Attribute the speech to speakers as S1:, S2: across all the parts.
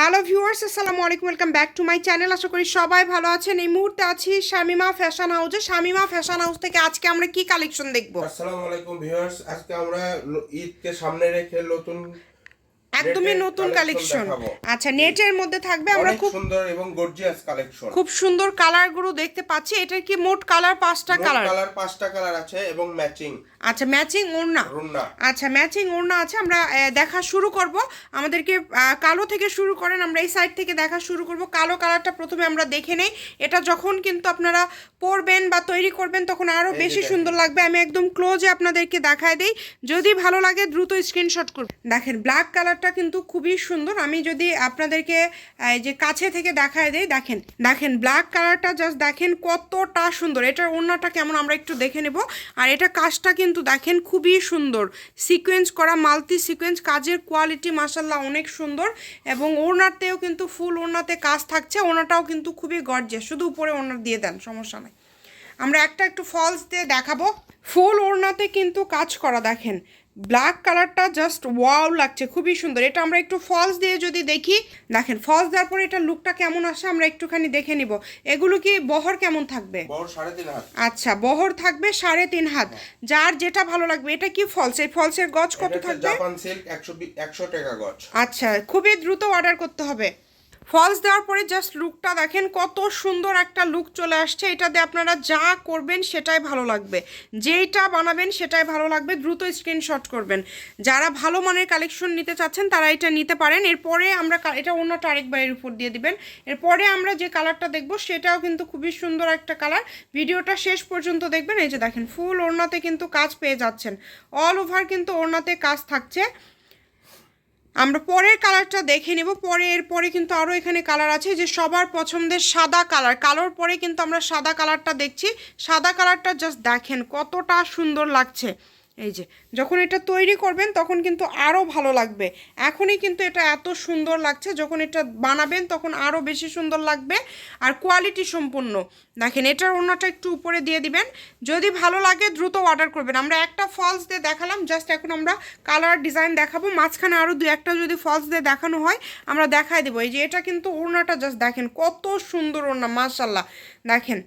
S1: Hello viewers আসসালামু আলাইকুম welcome back to my channel আশা করি সবাই ভালো আছেন। এই মুহূর্তে আছি শামিমা ফ্যাশন হাউসে শামিমা ফ্যাশন হাউস থেকে আজকে আমরা কি কালেকশন দেখব?
S2: আসসালামু আলাইকুম ভিউয়ার্স আজকে আমরা ঈদকে সামনে রেখে নতুন
S1: একদমই নতুন কালেকশন আচ্ছা নেটের মধ্যে থাকবে আমরা খুব
S2: সুন্দর এবং গর্জিয়াস কালেকশন
S1: খুব সুন্দর কালারগুলো দেখতে পাচ্ছি। এটা কি মোট কালার পাঁচটা কালার
S2: কালার পাঁচটা কালার আছে এবং ম্যাচিং
S1: আচ্ছা ম্যাচিং ওড়না। আচ্ছা ম্যাচিং ওড়না আছে আমরা দেখা শুরু করব। আমাদেরকে কালো থেকে শুরু করেন আমরা এই সাইড থেকে দেখা শুরু করব। কালো কালারটা প্রথমে আমরা দেখে নেই। এটা যখন কিন্তু আপনারা পরবেন বা তৈরি করবেন তখন আরও বেশি সুন্দর লাগবে। আমি একদম ক্লোজে আপনাদেরকে দেখায় দিই। যদি ভালো লাগে দ্রুত স্ক্রিনশট করুন। দেখেন ব্ল্যাক কালারটা কিন্তু খুবই সুন্দর। আমি যদি আপনাদেরকে যে কাছে থেকে দেখায় দিই, দেখেন দেখেন ব্ল্যাক কালারটা জাস্ট দেখেন কতটা সুন্দর। এটার ওড়নাটা কেমন আমরা একটু দেখে নেব। আর এটা কাজটা কিন্তু দেখেন খুবই সুন্দর। সিকোয়েন্স করা মাল্টি সিকোয়েন্স কাজের কোয়ালিটি মাসাল্লাহ অনেক সুন্দর। এবং ওড়নাতেও কিন্তু ফুল ওড়নাতে কাজ থাকছে। ওড়নাটাও কিন্তু খুবই গর্জে শুধু উপরে ওড়না দিয়ে দেন, সমস্যা নাই। আমরা একটা একটু ফলস দিয়ে দেখাবো। ফুল ওড়নাতে কিন্তু কাজ করা, দেখেন। ব্ল্যাক কালারটা জাস্ট ওয়াও লাগছে খুবই সুন্দর। এটা আমরা একটু ফলস দিয়ে যদি দেখি দেখেন ফলস দেওয়ার পরে এটা লুকটা কেমন আসে আমরা একটুখানি দেখে নিব। এগুলো কি বহর কেমন থাকবে? আচ্ছা বহর থাকবে সাড়ে তিন হাত। যার যেটা ভালো লাগবে এটা কি ফলস এই ফলসের গজ কত থাকবে?
S2: জাপান সিল্ক একশো টাকা গজ।
S1: আচ্ছা খুবই দ্রুত অর্ডার করতে হবে। ফলস দেওয়ার পরে জাস্ট লুকটা দেখেন, কত সুন্দর একটা লুক চলে আসছে। এটা দিয়ে আপনারা যা করবেন সেটাই ভালো লাগবে। যেইটা বানাবেন সেটাই ভালো লাগবে, দ্রুত স্ক্রিনশট করবেন। যারা ভালো মানের কালেকশন নিতে চাচ্ছেন, তারা এটা নিতে পারেন। এরপরে আমরা এটা অন্যটা আরেকবার এর উপর দিয়ে দিবেন। এরপরে আমরা যে কালারটা দেখব, সেটাও কিন্তু খুবই সুন্দর একটা কালার ভিডিওটা শেষ পর্যন্ত দেখবেন। এই যে দেখেন ফুল ওড়নাতে কিন্তু কাজ পেয়ে যাচ্ছেন। অল ওভার কিন্তু ওড়নাতে কাজ থাকছে। আমরা পরের কালারটা দেখে নেব। পরে, এরপরে কিন্তু আরও এখানে কালার আছে যে সবার পছন্দের সাদা কালার। কালোর পরে কিন্তু আমরা সাদা কালারটা দেখছি। সাদা কালারটা জাস্ট দেখেন কতটা সুন্দর লাগছে। এই যে, যখন এটা তৈরি করবেন তখন কিন্তু আরও ভালো লাগবে। এখনই কিন্তু এটা এত সুন্দর লাগছে, যখন এটা বানাবেন তখন আরও বেশি সুন্দর লাগবে আর কোয়ালিটি সম্পূর্ণ। দেখেন, এটার অন্যটা একটু উপরে দিয়ে দিবেন। যদি ভালো লাগে দ্রুত অর্ডার করবেন। আমরা একটা ফলস দিয়ে দেখালাম জাস্ট এখন আমরা কালার ডিজাইন দেখাবো। মাঝখানে আরও দু একটা যদি ফলস দিয়ে দেখানো হয়, আমরা দেখাই দেবো। এই যে, এটা কিন্তু ওড়নাটা জাস্ট দেখেন, কত সুন্দর ওড়না মাশাল্লাহ দেখেন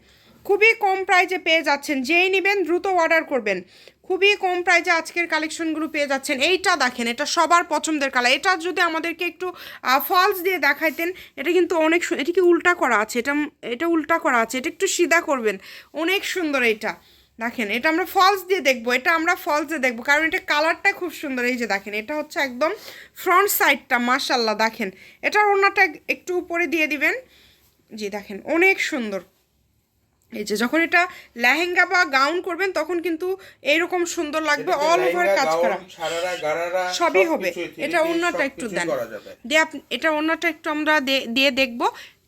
S1: খুবই কম প্রাইজে পেয়ে যাচ্ছেন। যেই নেবেন দ্রুত অর্ডার করবেন। খুবই কম প্রাইজে আজকের কালেকশনগুলো পেয়ে যাচ্ছেন। এইটা দেখেন, এটা সবার পছন্দের কালার এটা যদি আমাদেরকে একটু ফলস দিয়ে দেখাইতেন, এটা কিন্তু অনেক এটা কি উল্টা করা আছে? এটা এটা উল্টা করা আছে। এটা একটু সিধা করবেন। অনেক সুন্দর এটা দেখেন, এটা আমরা ফলস দিয়ে দেখব। এটা আমরা ফলস দিয়ে দেখব। কারণ এটা কালারটা খুব সুন্দর। এই যে দেখেন, এটা হচ্ছে একদম ফ্রন্ট সাইডটা মাশাল্লাহ দেখেন, এটার ওড়নাটা একটু উপরে দিয়ে দিবেন। জি, দেখেন, অনেক সুন্দর। এই যে যখন এটা লেহেঙ্গা বা গাউন করবেন তখন কিন্তু এইরকম সুন্দর লাগবে অল ওভার কাজ করা। সবই হবে। এটা অন্যটা একটু দেন। দিয়ে এটা অন্যটা একটু আমরা দিয়ে দেখব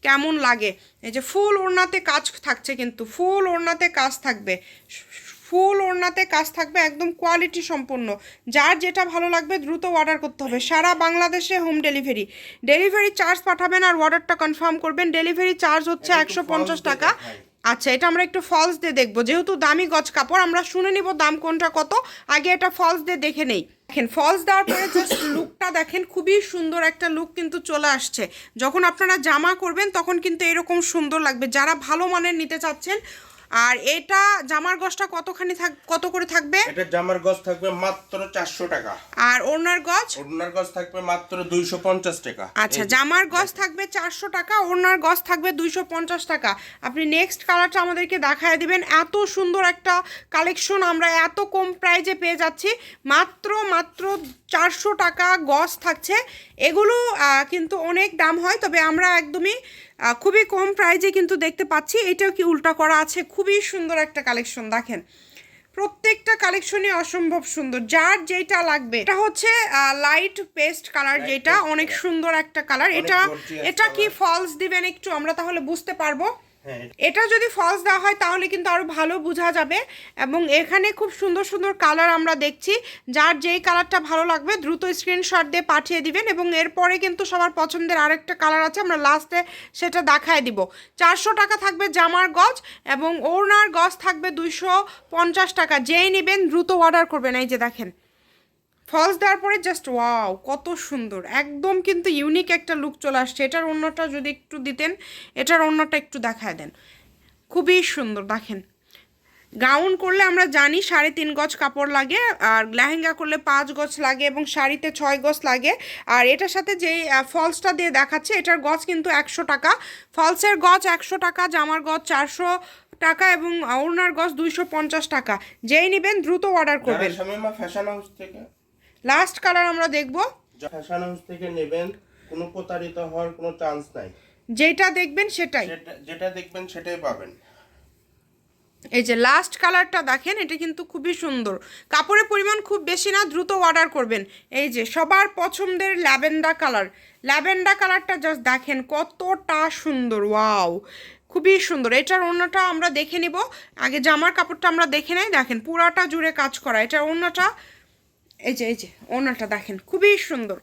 S1: কেমন লাগে। এই যে ফুল ওড়নাতে কাজ থাকছে কিন্তু ফুল ওড়নাতে কাজ থাকবে। ফুল ওড়নাতে কাজ থাকবে একদম কোয়ালিটি সম্পূর্ণ যার যেটা ভালো লাগবে দ্রুত অর্ডার করতে হবে। সারা বাংলাদেশে হোম ডেলিভারি ডেলিভারি চার্জ পাঠাবেন আর অর্ডারটা কনফার্ম করবেন। ডেলিভারি চার্জ হচ্ছে একশো পঞ্চাশ টাকা। আচ্ছা এটা আমরা একটু ফলস দিয়ে দেখব। যেহেতু দামি গজ কাপড়, আমরা শুনে নিব দাম কোনটা কত। আগে এটা ফলস দিয়ে দেখে নেই। দেখেন ফলস দেওয়ার পরে জাস্ট লুকটা দেখেন, খুবই সুন্দর একটা লুক কিন্তু চলে আসছে। যখন আপনারা জামা করবেন, তখন কিন্তু এরকম সুন্দর লাগবে। যারা ভালো মানের নিতে চাচ্ছেন আর এটা জামার গজটা কতখানি থাক কত করে থাকবে?
S2: এটা জামার গজ থাকবে মাত্র চারশো টাকা।
S1: আর ওনার গজ?
S2: ওড়নার গজ থাকবে মাত্র দুইশো পঞ্চাশ টাকা।
S1: আচ্ছা জামার গজ থাকবে চারশো টাকা ওনার গজ থাকবে দুইশো পঞ্চাশ টাকা। আপনি নেক্সট কালারটা আমাদেরকে দেখায় দিবেন। এত সুন্দর একটা কালেকশন আমরা এত কম প্রাইজে পেয়ে যাচ্ছি। মাত্র মাত্র চারশো টাকা গজ থাকছে। এগুলো কিন্তু অনেক দাম হয় তবে আমরা একদমই খুবই কম প্রাইজে কিন্তু দেখতে পাচ্ছি। এটাও কি উল্টা করা আছে? খুবই সুন্দর একটা কালেকশন দেখেন। প্রত্যেকটা কালেকশনই অসম্ভব সুন্দর। যার যেটা লাগবে এটা হচ্ছে লাইট পেস্ট কালার যেটা অনেক সুন্দর একটা কালার এটা এটা কি ফলস দিবেন একটু আমরা তাহলে বুঝতে পারব।
S2: হ্যাঁ
S1: এটা যদি ফলস দেওয়া হয়, তাহলে কিন্তু আরও ভালো বোঝা যাবে। এবং এখানে খুব সুন্দর সুন্দর কালার আমরা দেখছি। যার যেই কালারটা ভালো লাগবে, দ্রুত স্ক্রিনশট দিয়ে পাঠিয়ে দিবেন এবং এরপরে কিন্তু সবার পছন্দের আরেকটা কালার আছে, আমরা লাস্টে সেটা দেখায় দিব। চারশো টাকা থাকবে জামার গজ এবং ওড়নার গজ থাকবে দুইশো পঞ্চাশ টাকা। যেই নেবেন, দ্রুত অর্ডার করবেন। এই যে দেখেন ফলস দেওয়ার পরে জাস্ট ওয়াও কত সুন্দর। একদম কিন্তু ইউনিক একটা লুক চলে আসছে। এটার অন্যটা যদি একটু দিতেন এটার অন্যটা একটু দেখায় দেন। খুবই সুন্দর দেখেন। গাউন করলে আমরা জানি সাড়ে তিন গজ কাপড় লাগে আর লেহেঙ্গা করলে পাঁচ গজ লাগে এবং শাড়িতে ছয় গজ লাগে। আর এটার সাথে যেই ফলসটা দিয়ে দেখাচ্ছে এটার গজ কিন্তু একশো টাকা। ফলসের গজ একশো টাকা জামার গজ চারশো টাকা এবং ওড়নার গজ দুইশো পঞ্চাশ টাকা। যেই নেবেন দ্রুত অর্ডার করবেন।
S2: ফ্যাশন হাউস থেকে
S1: লাস্ট কালার আমরা দেখব।
S2: ফ্যাশন হাউস থেকে নেবেন কোনো প্রতারিত হওয়ার কোনো চান্স নাই।
S1: যেটা দেখবেন সেটাই।
S2: যেটা দেখবেন সেটাই পাবেন।
S1: এই যে লাস্ট কালারটা দেখেন এটা কিন্তু খুবই সুন্দর। কাপড়ের পরিমাণ খুব বেশি না দ্রুত অর্ডার করবেন। এই যে সবার পছন্দের ল্যাভেন্ডা কালার ল্যাভেন্ডা কালারটা জাস্ট দেখেন কতটা সুন্দর ওয়াও খুবই সুন্দর। এটার অন্যটা আমরা দেখে নিব। আগে জামার কাপড়টা আমরা দেখে নেই দেখেন পুরাটা জুড়ে কাজ করা। এটার অন্যটা এই যে এই যে অন্যটা দেখেন খুবই সুন্দর।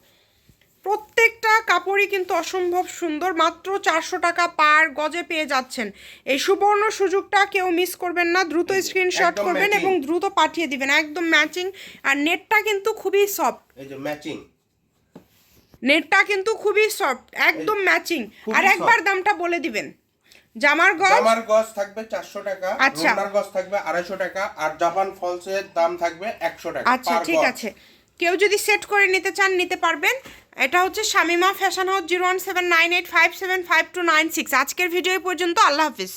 S1: প্রত্যেকটা কাপড়ই কিন্তু অসম্ভব সুন্দর মাত্র চারশো টাকা পার গজে পেয়ে যাচ্ছেন। এই সুবর্ণ সুযোগটা কেউ মিস করবেন না দ্রুত স্ক্রিনশট করবেন এবং দ্রুত পাঠিয়ে দিবেন একদম ম্যাচিং আর নেটটা কিন্তু খুবই সফট
S2: এই যে ম্যাচিং
S1: নেটটা কিন্তু খুবই সফট একদম ম্যাচিং আর একবার দামটা বলে দিবেন। জামার গজ?
S2: জামার গজ থাকবে চারশো টাকা
S1: আচ্ছা।
S2: গজ থাকবে আড়াইশো টাকা আর জাপান ফলসের দাম থাকবে একশো টাকা
S1: আচ্ছা ঠিক আছে। কেউ যদি সেট করে নিতে চান নিতে পারবেন। এটা হচ্ছে Shamima fashion house zero one seven nine eight five seven five two nine six. আজকের ভিডিও পর্যন্ত। আল্লাহ হাফিজ।